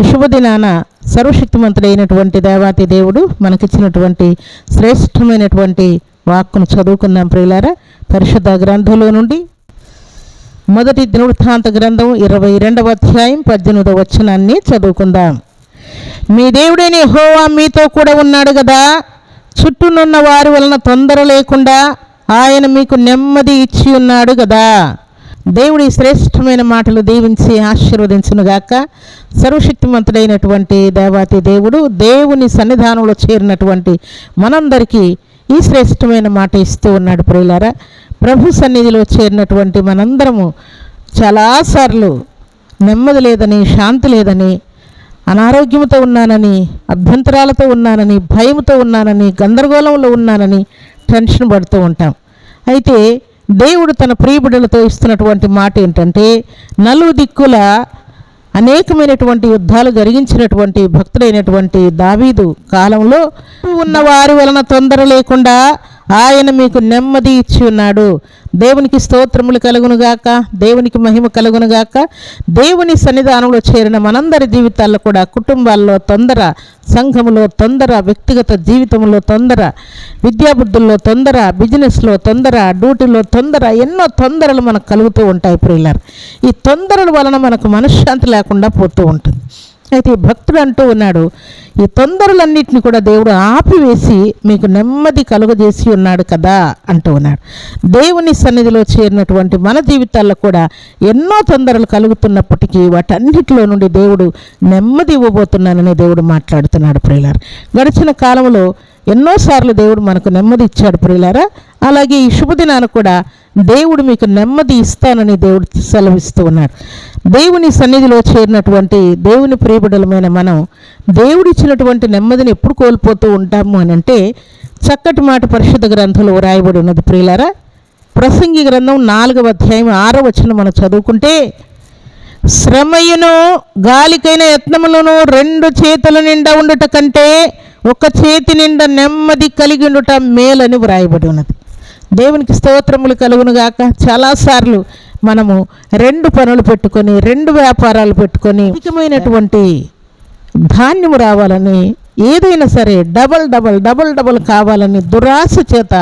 శుభదినాన సర్వశక్తిమంతుడైనటువంటి దేవాతి దేవుడు మనకిచ్చినటువంటి శ్రేష్టమైనటువంటి వాక్కును చదువుకుందాం ప్రియులారా. పరిశుద్ధ గ్రంథంలో నుండి మొదటి దృఢాంత గ్రంథం ఇరవై రెండవ అధ్యాయం పద్దెనిమిదవ వచనాన్ని చదువుకుందాం. మీ దేవుడైన హోవా మీతో కూడా ఉన్నాడు కదా చుట్టూనున్న వారి వలన తొందర లేకుండా ఆయన మీకు నెమ్మది ఇచ్చి ఉన్నాడు కదా దేవుడి శ్రేష్టమైన మాటలు దీవించి ఆశీర్వదించునుగాక సర్వశక్తిమంతుడైనటువంటి దేవాతి దేవుడు దేవుని సన్నిధానంలో చేరినటువంటి మనందరికీ ఈ శ్రేష్టమైన మాట ఇస్తూ ఉన్నాడు ప్రియులారా. ప్రభు సన్నిధిలో చేరినటువంటి మనందరము చాలాసార్లు నెమ్మది లేదని శాంతి లేదని అనారోగ్యంతో ఉన్నానని అభ్యంతరాలతో ఉన్నానని భయంతో ఉన్నానని గందరగోళంలో ఉన్నానని టెన్షన్ పడుతూ ఉంటాం. అయితే దేవుడు తన ప్రియబిడ్డలతో ఇస్తున్నటువంటి మాట ఏంటంటే నలుగు దిక్కుల అనేకమైనటువంటి యుద్ధాలు జరిగించినటువంటి భక్తుడైనటువంటి దావీదు కాలంలో ఉన్న వారి వలన తొందర లేకుండా ఆయన మీకు నెమ్మది ఇచ్చి ఉన్నాడు దేవునికి స్తోత్రములు కలుగునుగాక దేవునికి మహిమ కలుగునుగాక దేవుని సన్నిధానంలో చేరిన మనందరి జీవితాల్లో కూడా కుటుంబాల్లో తొందర సంఘములో తొందర వ్యక్తిగత జీవితంలో తొందర విద్యాబుద్ధుల్లో తొందర బిజినెస్లో తొందర డ్యూటీలో తొందర ఎన్నో తొందరలు మనకు కలుగుతూ ఉంటాయి ప్రియులర్. ఈ తొందరల వలన మనకు మనశ్శాంతి లేకుండా పోతూ ఉంటుంది. అయితే ఈ భక్తుడు అంటూ ఉన్నాడు ఈ తొందరలన్నింటిని కూడా దేవుడు ఆపివేసి మీకు నెమ్మది కలుగజేసి ఉన్నాడు కదా అంటూ ఉన్నాడు. దేవుని సన్నిధిలో చేరినటువంటి మన జీవితాల్లో కూడా ఎన్నో తొందరలు కలుగుతున్నప్పటికీ వాటన్నిటిలో నుండి దేవుడు నెమ్మది ఇవ్వబోతున్నానని దేవుడు మాట్లాడుతున్నాడు ప్రియులారు. గడిచిన కాలంలో ఎన్నోసార్లు దేవుడు మనకు నెమ్మది ఇచ్చాడు ప్రియులారా. అలాగే ఈ శుభదినాన్ని కూడా దేవుడు మీకు నెమ్మది ఇస్తానని దేవుడు సెలవిస్తూ ఉన్నాడు. దేవుని సన్నిధిలో చేరినటువంటి దేవుని ప్రియబిడలమైన మనం దేవుడిచ్చినటువంటి నెమ్మదిని ఎప్పుడు కోల్పోతూ ఉంటాము అని అంటే చక్కటి మాట పరిశుద్ధ గ్రంథంలో రాయబడి ఉన్నది ప్రియులారా. ప్రసంగి గ్రంథం నాలుగవ అధ్యాయం ఆరో వచ్చిన మనం చదువుకుంటే శ్రమయును గాలికైన యత్నములను రెండు చేతుల నిండా ఉండట కంటే ఒక చేతి నిండా నెమ్మది కలిగి ఉండటం మేలని వ్రాయబడి ఉన్నది దేవునికి స్తోత్రములు కలుగునుగాక చాలాసార్లు మనము రెండు పనులు పెట్టుకొని రెండు వ్యాపారాలు పెట్టుకొని అధికమైనటువంటి ధాన్యము రావాలని ఏదైనా సరే డబల్ డబల్ డబల్ డబల్ కావాలని దురాశ చేత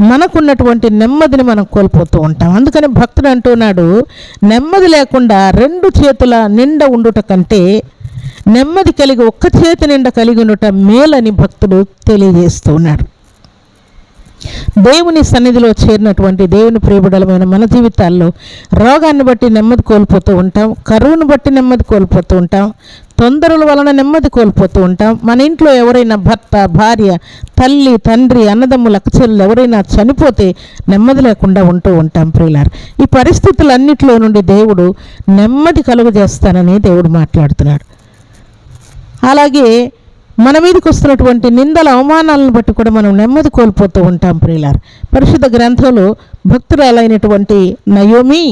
మనకున్నటువంటి నెమ్మదిని మనం కోల్పోతూ ఉంటాం. అందుకని భక్తుడు అంటున్నాడు నెమ్మది లేకుండా రెండు చేతుల నిండా ఉండుట కంటే నెమ్మది కలిగి ఒక్క చేతి నిండా కలిగి ఉండట మేలని భక్తుడు తెలియజేస్తూ ఉన్నారు దేవుని సన్నిధిలో చేరినటువంటి దేవుని ప్రియబుడలమైన మన జీవితాల్లో రోగాన్ని బట్టి నెమ్మది కోల్పోతూ ఉంటాం కరువును బట్టి నెమ్మది కోల్పోతూ ఉంటాం తొందరల వలన నెమ్మది కోల్పోతూ ఉంటాం. మన ఇంట్లో ఎవరైనా భర్త భార్య తల్లి తండ్రి అన్నదమ్ముల అక్కచెల్లెలు ఎవరైనా చనిపోతే నెమ్మది లేకుండా ఉంటూ ఉంటాం ప్రియులారు. ఈ పరిస్థితులన్నిటిలో నుండి దేవుడు నెమ్మది కలుగజేస్తానని దేవుడు మాట్లాడుతున్నాడు. అలాగే మన మీదకి వస్తున్నటువంటి నిందల అవమానాలను బట్టి కూడా మనం నెమ్మది కోల్పోతూ ఉంటాం ప్రియులారు. పరిశుద్ధ గ్రంథంలో భక్తురాలైనటువంటి నయోమి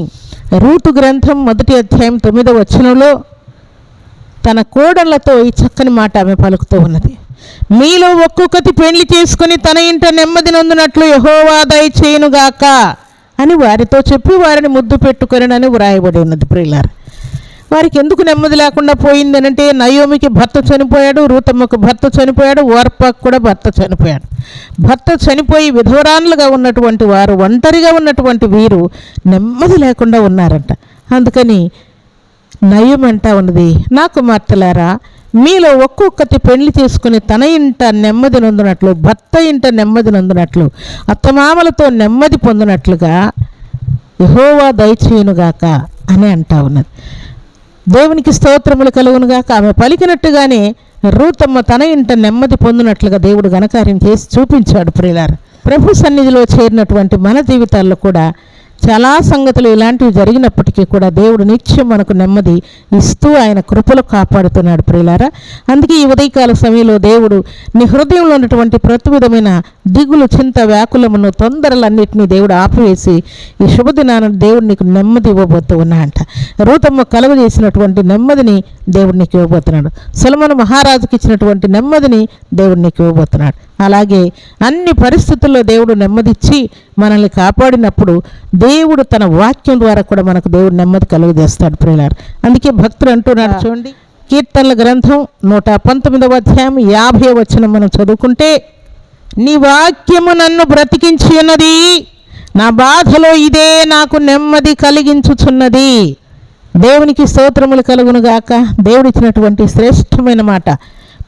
రూతు గ్రంథం మొదటి అధ్యాయం తొమ్మిదవ వచనంలో తన కోడళ్ళతో ఈ చక్కని మాట ఆమె పలుకుతూ ఉన్నది. మీలో ఒక్కొక్కటి పెళ్ళి చేసుకుని తన ఇంట నెమ్మది నొందునట్లు యహోవా దయచేయునుగాక అని వారితో చెప్పి వారిని ముద్దు పెట్టుకొనని వ్రాయబడి ఉన్నది ప్రియులారు. వారికి ఎందుకు నెమ్మది లేకుండా పోయింది అంటే నయోమికి భర్త చనిపోయాడు రూతమ్మకు భర్త చనిపోయాడు ఓర్పకు కూడా భర్త చనిపోయాడు. భర్త చనిపోయి విధవరాన్లుగా ఉన్నటువంటి వారు ఒంటరిగా ఉన్నటువంటి వీరు నెమ్మది లేకుండా ఉన్నారంట. అందుకని నయమంటా ఉన్నది నా కుమార్తెలారా మీలో ఒక్కొక్కటి పెళ్ళి చేసుకుని తన ఇంట నెమ్మది నొందినట్లు భర్త ఇంట నెమ్మది నొందినట్లు అత్తమామలతో నెమ్మది పొందినట్లుగా యహోవా దయచేయునుగాక అని అంటా ఉన్నది. దేవునికి స్తోత్రములు కలుగునుగాక. ఆమె పలికినట్టుగానే రూతమ్మ తన ఇంట నెమ్మది పొందినట్లుగా దేవుడు ఘనకార్యం చేసి చూపించాడు ప్రియులారు. ప్రభు సన్నిధిలో చేరినటువంటి మన జీవితాల్లో కూడా చాలా సంగతులు ఇలాంటివి జరిగినప్పటికీ కూడా దేవుడు నిత్యం మనకు నెమ్మది ఇస్తూ ఆయన కృపలు కాపాడుతున్నాడు ప్రియులారా. అందుకే ఈ ఉదయకాల సమయంలో దేవుడు నీ హృదయంలో ఉన్నటువంటి ప్రతి విధమైన దిగులు చింత వ్యాకులమును తొందరలన్నింటినీ దేవుడు ఆపివేసి ఈ శుభదినాన దేవుడు నీకు నెమ్మది ఇవ్వబోతూ ఉన్నా అంట. రూతమ్మ కలుగు చేసినటువంటి నెమ్మదిని దేవుడు నీకు ఇవ్వబోతున్నాడు. సొలమను మహారాజుకి ఇచ్చినటువంటి నెమ్మదిని దేవుడు నీకు ఇవ్వబోతున్నాడు. అలాగే అన్ని పరిస్థితుల్లో దేవుడు నెమ్మదిచ్చి మనల్ని కాపాడినప్పుడు దేవుడు తన వాక్యం ద్వారా కూడా మనకు దేవుడు నెమ్మది కలుగజేస్తాడు ప్రియులారు. అందుకే భక్తులు అంటున్నాడు చూడండి కీర్తనల గ్రంథం నూట పంతొమ్మిదవ అధ్యాయం యాభై వచ్చిన మనం చదువుకుంటే నీ వాక్యము నన్ను బ్రతికించి ఉన్నది నా బాధలో ఇదే నాకు నెమ్మది కలిగించుచున్నది. దేవునికి స్తోత్రములు కలుగును గాక దేవుడిచ్చినటువంటి శ్రేష్టమైన మాట.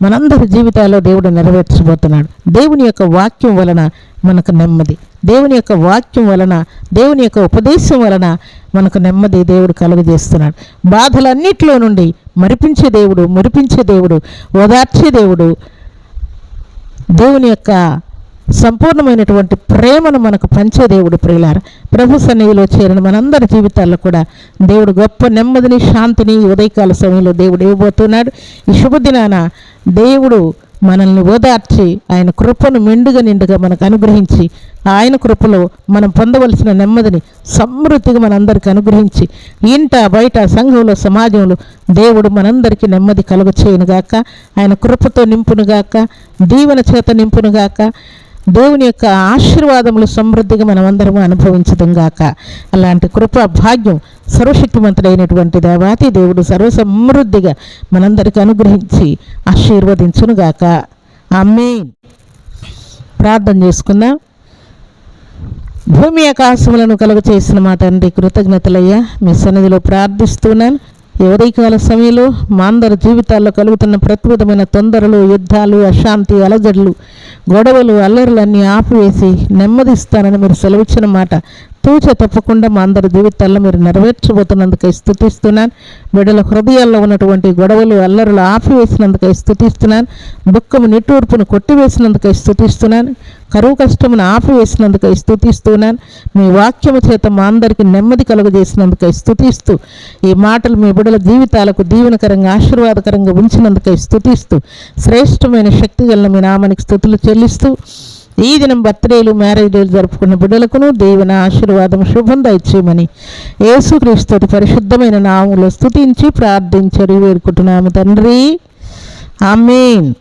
మనందరి జీవితాల్లో దేవుడు నెరవేర్చబోతున్నాడు. దేవుని యొక్క వాక్యం వలన మనకు నెమ్మది. దేవుని యొక్క వాక్యం వలన దేవుని యొక్క ఉపదేశం వలన మనకు నెమ్మది దేవుడు కలుగజేస్తున్నాడు. బాధలన్నిటిలో నుండి మరిపించే దేవుడు మురిపించే దేవుడు ఓదార్చే దేవుడు దేవుని యొక్క సంపూర్ణమైనటువంటి ప్రేమను మనకు పంచే దేవుడు ప్రియులార. ప్రభు సన్నిధిలో చేరిన మనందరి జీవితాల్లో కూడా దేవుడు గొప్ప నెమ్మదిని శాంతిని ఉదయకాల సమయంలో దేవుడు ఇవ్వబోతున్నాడు. ఈ శుభదినాన దేవుడు మనల్ని ఓదార్చి ఆయన కృపను మెండుగా నిండుగా మనకు అనుగ్రహించి ఆయన కృపలో మనం పొందవలసిన నెమ్మదిని సమృద్ధిగా మనందరికి అనుగ్రహించి ఇంట బయట సంఘంలో సమాజంలో దేవుడు మనందరికీ నెమ్మది కలుగ చేయనుగాక ఆయన కృపతో నింపునుగాక దీవెన చేత నింపునుగాక దేవుని యొక్క ఆశీర్వాదములు సమృద్ధిగా మనమందరము అనుభవించడం గాక. అలాంటి కృప భాగ్యం సర్వశక్తిమంతుడైనటువంటి దేవాతి దేవుడు సర్వసమృద్ధిగా మనందరికీ అనుగ్రహించి ఆశీర్వదించునుగాక అమ్మే ప్రార్థన చేసుకుందాం. భూమి ఆకాశములను కలుగ చేసిన మా తండ్రి కృతజ్ఞతలయ్యా. మీ సన్నిధిలో ప్రార్థిస్తున్నాను ఈ ఉదయకాల సమయంలో మా అందరి జీవితాల్లో కలుగుతున్న ప్రకృతమైన తొందరలు యుద్ధాలు అశాంతి అలజడులు గొడవలు అల్లర్లన్నీ ఆపివేసి నెమ్మదిస్తానని మీరు సెలవిచ్చిన మాట. తూచ తప్పకుండా మా అందరి జీవితాల్లో మీరు నెరవేర్చబోతున్నందుకై స్థుతిస్తున్నాను. బిడ్డల హృదయాల్లో ఉన్నటువంటి గొడవలు అల్లరులు ఆపివేసినందుకై స్థుతిస్తున్నాను. దుఃఖము నిట్టూర్పును కొట్టివేసినందుకై స్థుతిస్తున్నాను. కరువు కష్టమును ఆపివేసినందుకై స్థుతిస్తున్నాను. మీ వాక్యము చేత మా అందరికీ నెమ్మది కలుగజేసినందుకై స్థుతిస్తూ ఈ మాటలు మీ బిడ్డల జీవితాలకు దీవెనకరంగా ఆశీర్వాదకరంగా ఉంచినందుకై స్థుతిస్తూ శ్రేష్టమైన శక్తి గల మీ నామానికి స్థుతులు చెల్లిస్తూ ఈ దినం బర్త్డేలు మ్యారేజ్ డేలు జరుపుకున్న బిడ్డలకును దేవుని ఆశీర్వాదం శుభం దయచేయమని యేసుక్రీస్తుతి పరిశుద్ధమైన నామంలో స్తుతించి ప్రార్థించరి వేడుకుంటున్నాము తండ్రి. ఆమెన్.